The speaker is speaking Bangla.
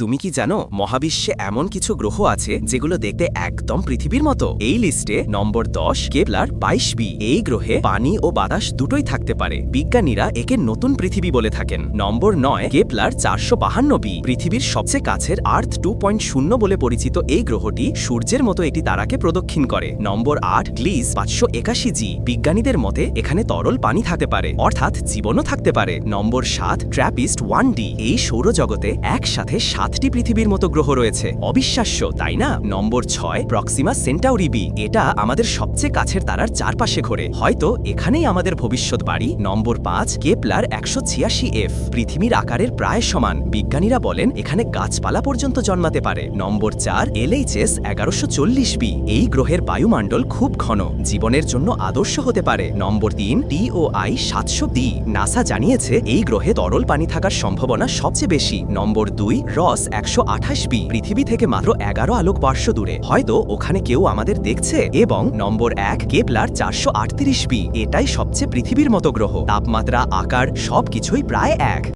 তুমি কি জানো, মহাবিশ্বে এমন কিছু গ্রহ আছে যেগুলো দেখতে একদম পৃথিবীর মতো? এই লিস্টে নম্বর দশ কেপলার বাইশ বি, এই গ্রহে পানি ও বাতাস দুটোই থাকতে পারে। বিজ্ঞানীরা একে নতুন পৃথিবী বলে থাকেন। নম্বর নয় কেপলার চারশো বাহান্ন বি, পৃথিবীর সবচেয়ে কাছের আর্থ টু পয়েন্ট শূন্য বলে পরিচিত এই গ্রহটি সূর্যের মতো একটি তারাকে প্রদক্ষিণ করে। নম্বর আট গ্লিজ পাঁচশো একাশি জি, বিজ্ঞানীদের মতে এখানে তরল পানি থাকতে পারে, অর্থাৎ জীবনও থাকতে পারে। নম্বর সাত, ট্র্যাপিস্ট ওয়ান ডি, এই সৌরজগতে একসাথে সাতটি পৃথিবীর মতো গ্রহ রয়েছে। অবিশ্বাস্য, তাই না? নম্বর ছয়, প্রক্সিমা সেন্টাউরি বি, এটা আমাদের সবচেয়ে কাছের তারার চারপাশে ঘোরে। হয়তো এখানেই আমাদের ভবিষ্যৎ বাড়ি। নম্বর পাঁচ, কেপলার একশো ছিয়াশি এফ, পৃথিবীর আকারের প্রায় সমান। বিজ্ঞানীরা বলেন, এখানে গাছপালা পর্যন্ত জন্মাতে পারে। নম্বর চার, এলএইচএস এগারোশো চল্লিশ বি, এই গ্রহের বায়ুমণ্ডল খুব ঘন। জীবনের জন্য আদর্শ হতে পারে। নম্বর তিন টিওআই সাতশো ডি নাসা জানিয়েছে, এই গ্রহে তরল পানি থাকার সম্ভাবনা সবচেয়ে বেশি। নম্বর দুই, রস একশো আঠাশ বি পৃথিবী থেকে মাত্র এগারো আলোক বর্ষ দূরে। হয়তো ওখানে কেউ আমাদের দেখছে এবং নম্বর এক, কেপলার চারশো আটত্রিশ বি এটাই সবচেয়ে পৃথিবীর মতো গ্রহ। তাপমাত্রা, আকার, সবকিছুই প্রায় এক।